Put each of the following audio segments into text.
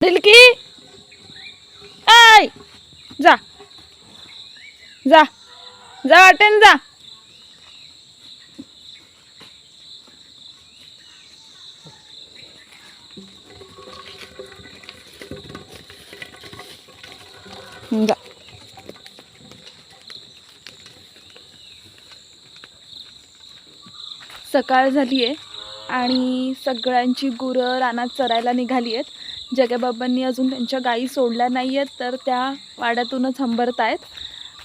ढिलकी I जा जा जा वाटेन जा. जा. सकाळ झाली आहे आणि सगळ्यांची गुरं रानात चरायला निघाली आहेत. जगाबाबांनी अजून त्यांच्या गायी सोडल्या नाही आहेत तर त्या वाड्यातूनच हंबरत आहेत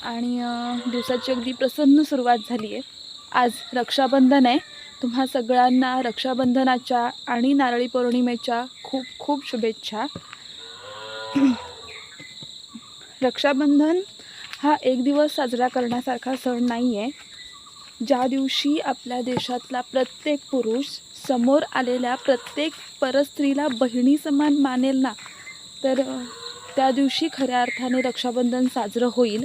आणि दिवसाची अगदी प्रसन्न सुरुवात झाली आहे आज रक्षाबंधन आहे. तुम्हा सगळ्यांना रक्षाबंधनाच्या आणि नारळी पौर्णिमेच्या खूप खूप शुभेच्छा. रक्षाबंधन हा एक दिवस साजरा करण्यासारखा सण नाही आहे ज्या दिवशी आपल्या देशातला प्रत्येक पुरुष समोर आलेल्या प्रत्येक परस्त्रीला बहिणी समान मानेल ना तर त्या दिवशी खऱ्या अर्थाने रक्षाबंधन साजरं होईल.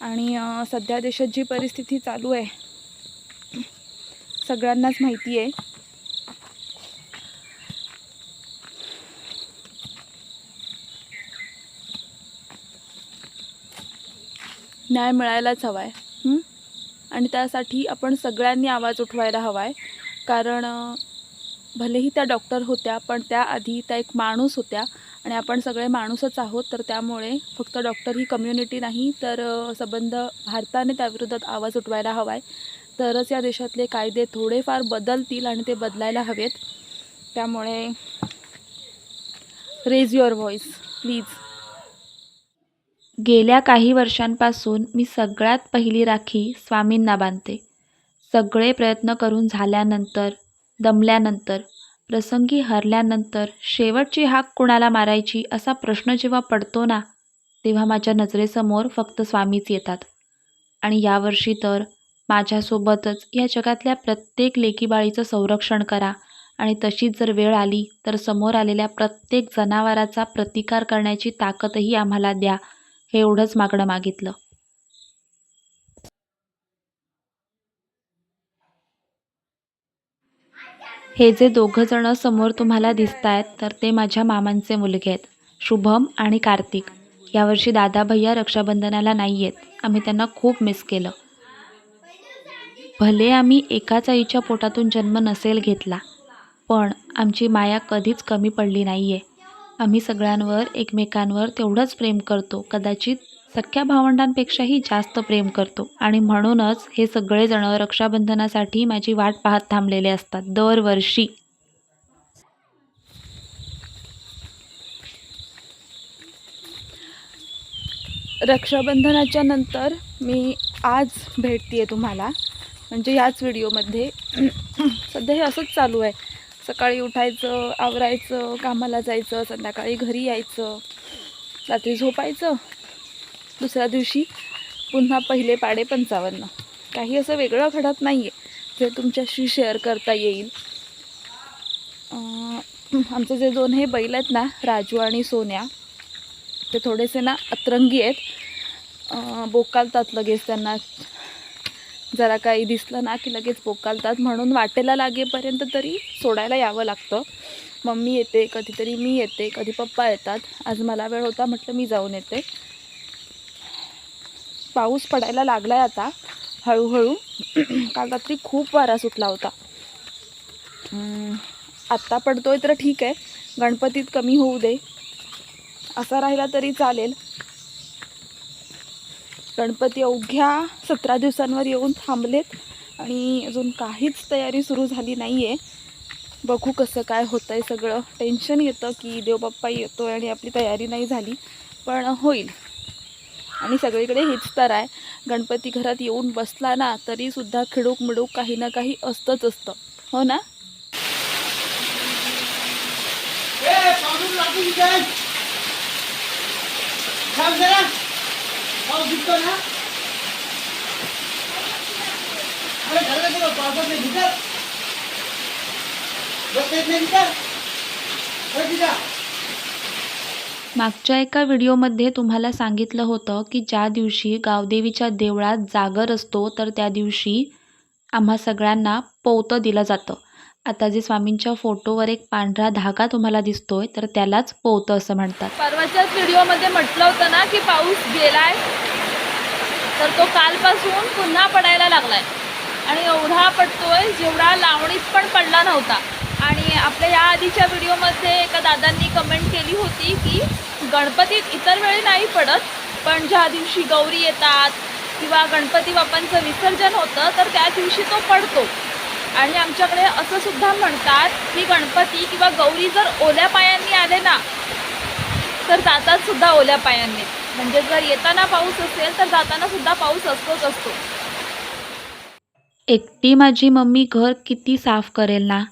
आणि सध्या देशात जी परिस्थिती चालू आहे सगळ्यांनाच माहिती आहे. न्याय मिळायलाच हवा आहे आणि त्यासाठी आपण सगळ्यांनी आवाज उठवायला हवा आहे कारण भलेही त्या डॉक्टर होत्या पण त्याआधी त्या एक माणूस होत्या. आणि आपण सगळे माणूसच आहोत तर त्यामुळे फक्त डॉक्टर ही कम्युनिटी नाही तर संबंध भारताने त्याविरोधात आवाज उठवायला हवा आहे तरच या देशातले कायदे थोडेफार बदलतील आणि ते बदलायला हवेत. त्यामुळे रेज युअर व्हॉईस प्लीज गेल्या काही वर्षांपासून मी सगळ्यात पहिली राखी स्वामींना बांधते. सगळे प्रयत्न करून झाल्यानंतर दमल्यानंतर प्रसंगी हरल्यानंतर शेवटची हाक कुणाला मारायची असा प्रश्न जेव्हा पडतो ना तेव्हा माझ्या नजरेसमोर फक्त स्वामीच येतात. आणि यावर्षी तर माझ्यासोबतच या जगातल्या प्रत्येक लेकीबाळीचं संरक्षण करा आणि तशीच जर वेळ आली तर समोर आलेल्या प्रत्येक जनावराचा प्रतिकार करण्याची ताकदही आम्हाला द्या हे एवढंच मागणं मागितलं. हे जे दोघं जण समोर तुम्हाला दिसत आहेत तर ते माझ्या मामांचे मुलगे आहेत. शुभम आणि कार्तिक. यावर्षी दादा भैया रक्षाबंधनाला नाही आहेत आम्ही त्यांना खूप मिस केलं. भले आम्ही एकाच आईच्या पोटातून जन्म नसेल घेतला पण आमची माया कधीच कमी पडली नाही आहे आम्ही सगळ्यांवर एकमेकांवर तेवढंच प्रेम करतो कदाचित सख्या भावंडांपेक्षाही जास्त प्रेम करतो आणि म्हणूनच हे सगळेजण रक्षाबंधनासाठी माझी वाट पाहत थांबलेले असतात दरवर्षी. रक्षाबंधनाच्या नंतर मी आज भेटते तुम्हाला. म्हणजे याच व्हिडिओमध्ये. सध्या हे असंच चालू आहे. सकाळी उठायचं आवरायचं कामाला जायचं संध्याकाळी घरी यायचं रात्री झोपायचं दुसऱ्या दिवशी पुन्हा पहिले पाडे पंचावन्न. काही असं वेगळं घडत नाही आहे जे तुमच्याशी शेअर करता येईल. आमचे जे दोन हे बैल आहेत ना राजू आणि सोन्या ते थोडेसे ना अतरंगी आहेत. बोकालतात लगेच त्यांना. जरा काही दिसलं ना की लगेच बोकालतात. म्हणून वाटेला लागेपर्यंत तरी सोडायला यावं लागतं. मम्मी येते कधीतरी मी येते कधी पप्पा येतात. आज मला वेळ होता म्हटलं मी जाऊन येते. पाऊस पडायला लागला आहे आता हळूहळू. काल रात्री खूप वारा सुटला होता. हम्म, आत्ता पडतोय तर ठीक आहे. गणपतीत कमी होऊ दे. असा राहिला तरी चालेल. गणपती अवघ्या सतरा दिवसांवर येऊन थांबलेत आणि अजून काहीच तयारी सुरू झाली नाही आहे बघू कसं काय होतं आहे सगळं. टेन्शन येतं की देवबाप्पा येतो आहे आणि आपली तयारी नाही झाली पण होईल. आणि सगळीकडे हेच तर आहे. गणपती घरात येऊन बसला ना तरीसुद्धा खिडूक मिडूक काही ना काही असतंच असतं. हो ना? मागच्या एका व्हिडिओमध्ये तुम्हाला सांगितलं होतं की ज्या दिवशी गावदेवीच्या देवळात जागर असतो तर त्या दिवशी आम्हा सगळ्यांना पोवतं दिलं जातं. आता जे स्वामींच्या फोटोवर एक पांढरा धागा तुम्हाला दिसतोय तर त्यालाच पोवतं असं म्हणतात. परवाच्याच व्हिडिओमध्ये म्हटलं होतं ना की पाऊस गेलाय तर तो कालपासून पुन्हा पडायला लागलाय. आणि एवढा पडतोय जेवढा लावणीत पण पडला नव्हता. आणि आपल्या या आधीच्या व्हिडिओमध्ये एका दादांनी कमेंट केली होती की गणपतीत इतर वेळी नाही पडत पण ज्या दिवशी गौरी येतात किंवा गणपती बाप्पांचं विसर्जन होतं तर त्या दिवशी तो पडतो. आणि आमच्याकडे असं सुद्धा म्हणतात की गणपती किंवा गौरी जर ओल्या पायांनी आले ना तर जातात सुद्धा ओल्या पायांनी. म्हणजे जर येताना पाऊस असेल तर जाताना सुद्धा पाऊस असतोच असतो. एकटी माझी मम्मी घर किती साफ करेल ना?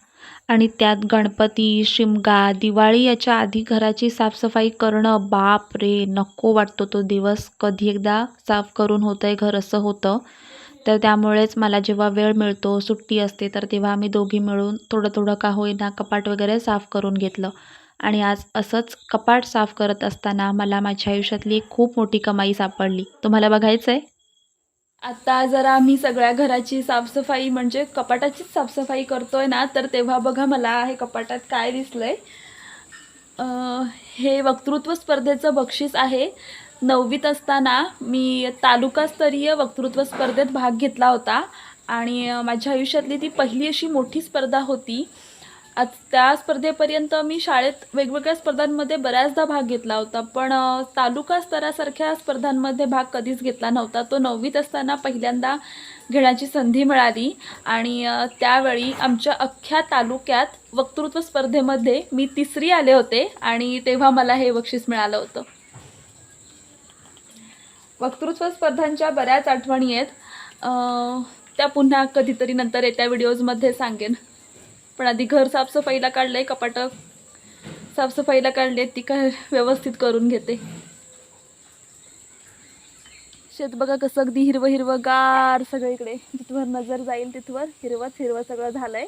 आणि त्यात गणपती शिमगा दिवाळी याच्या आधी घराची साफसफाई करणं बाप रे नको वाटतो तो दिवस. कधी एकदा साफ करून होतं आहे घर असं होतं. तर त्यामुळेच मला जेव्हा वेळ मिळतो सुट्टी असते तर तेव्हा आम्ही दोघी मिळून थोडं थोडं का होईना कपाट वगैरे साफ करून घेतलं. आणि आज असंच कपाट साफ करत असताना मला माझ्या आयुष्यातली एक खूप मोठी कमाई सापडली. तुम्हाला बघायचं आहे आता जरा मी सगळ्या घराची साफसफाई म्हणजे कपाटाचीच साफसफाई करतोय ना तर तेव्हा बघा मला हे कपाटात काय दिसलंय. हे वक्तृत्व स्पर्धेचं बक्षीस आहे. नववीत असताना मी तालुकास्तरीय वक्तृत्व स्पर्धेत भाग घेतला होता. आणि माझ्या आयुष्यातली ती पहिली अशी मोठी स्पर्धा होती. आज त्या स्पर्धेपर्यंत मी शाळेत वेगवेगळ्या स्पर्धांमध्ये बऱ्याचदा भाग घेतला होता पण तालुका स्तरासारख्या स्पर्धांमध्ये भाग कधीच घेतला नव्हता. तो नववीत असताना पहिल्यांदा घेण्याची संधी मिळाली आणि त्यावेळी आमच्या अख्ख्या तालुक्यात वक्तृत्व स्पर्धेमध्ये मी तिसरी आले होते आणि तेव्हा मला हे बक्षीस मिळालं होतं. वक्तृत्व स्पर्धांच्या बऱ्याच आठवणी आहेत. त्या पुन्हा कधीतरी नंतर येत्या व्हिडिओजमध्ये सांगेन. पण आधी घर साफसफाईला काढलंय कपाटं साफसफाईला काढले ती काय व्यवस्थित करून घेते. शेत बघा कसं अगदी हिरवं हिरवं गार सगळीकडे जिथवर नजर जाईल तिथवर हिरवंच हिरवं सगळं झालंय.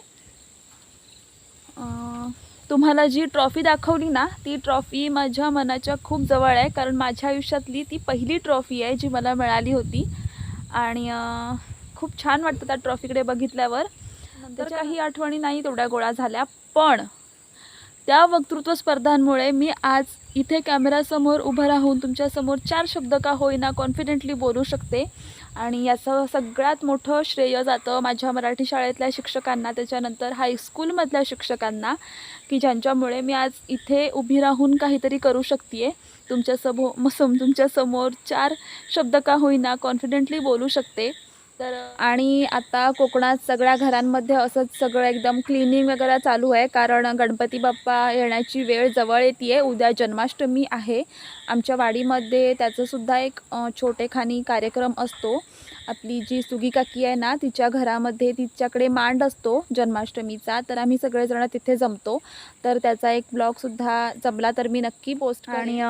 आहे तुम्हाला जी ट्रॉफी दाखवली ना ती ट्रॉफी माझ्या मनाच्या खूप जवळ आहे कारण माझ्या आयुष्यातली ती पहिली ट्रॉफी आहे जी मला मिळाली होती. आणि खूप छान वाटतं त्या ट्रॉफीकडे बघितल्यावर. नंतर काही आठवणी नाही तेवढ्या गोळा झाल्या पण त्या वक्तृत्व स्पर्धांमुळे मी आज इथे कॅमेरासमोर उभं राहून तुमच्यासमोर चार शब्द का होईना कॉन्फिडेंटली बोलू शकते. आणि याचं सगळ्यात मोठं श्रेय जातं माझ्या मराठी शाळेतल्या शिक्षकांना त्याच्यानंतर हायस्कूलमधल्या शिक्षकांना की ज्यांच्यामुळे मी आज इथे उभी राहून काहीतरी करू शकते तुमच्यासमो मसम तुमच्यासमोर चार शब्द का होईना कॉन्फिडेंटली बोलू शकते. तर आणि आता कोकणात सगळ्या घरांमध्ये असंच सगळं एकदम क्लिनिंग वगैरे चालू आहे. कारण गणपती बाप्पा येण्याची वेळ जवळ येते उद्या जन्माष्टमी आहे. आमच्या वाडीमध्ये त्याचंसुद्धा एक छोटेखानी कार्यक्रम असतो. आपली जी सुगी काकी आहे ना तिच्या घरामध्ये तिच्याकडे मांड असतो जन्माष्टमीचा. तर आम्ही सगळेजण तिथे जमतो. तर त्याचा एक ब्लॉगसुद्धा जमला तर मी नक्की पोस्ट आणि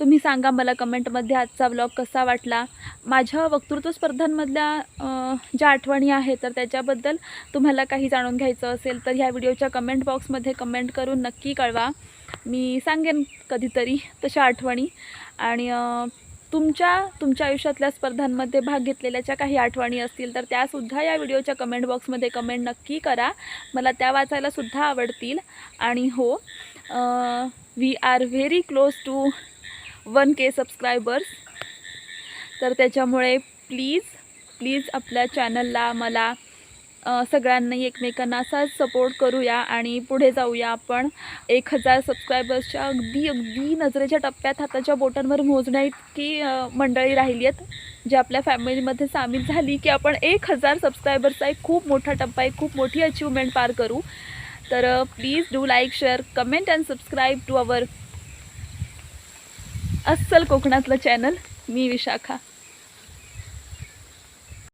तुम्ही सांगा मला कमेंटमध्ये आजचा ब्लॉग कसा वाटला? माझ्या वक्तृत्व स्पर्धांमधल्या ज्या आठवणी आहेत तर त्याच्याबद्दल तुम्हाला काही जाणून घ्यायचं असेल तर ह्या व्हिडिओच्या कमेंट बॉक्समध्ये कमेंट करून नक्की कळवा. मी सांगेन कधीतरी तशा आठवणी. आणि तुमच्या तुमच्या आयुष्यातल्या स्पर्धांमध्ये भाग घेतलेल्याच्या काही आठवणी असतील तर त्यासुद्धा या व्हिडिओच्या कमेंट बॉक्समध्ये कमेंट नक्की करा. मला त्या वाचायलासुद्धा आवडतील. आणि हो we are very close to one K subscribers तर त्याच्यामुळे प्लीज प्लीज आपल्या चॅनलला मला सगळ्यांनी एकमेकांना असाच सपोर्ट करूया आणि पुढे जाऊया आपण. एक हजार सबस्क्रायबर्सच्या अगदी अगदी नजरेच्या टप्प्यात हाताच्या बोटांवर मोजण्या इतकी मंडळी राहिली आहेत जे आपल्या फॅमिलीमध्ये सामील झाली की आपण एक हजार सबस्क्रायबर्सचा एक खूप मोठा टप्पा आहे खूप मोठी अचिव्हमेंट पार करू. तर please do like share comment and subscribe to our अस्सल कोकणातलं चॅनल मी विशाखा.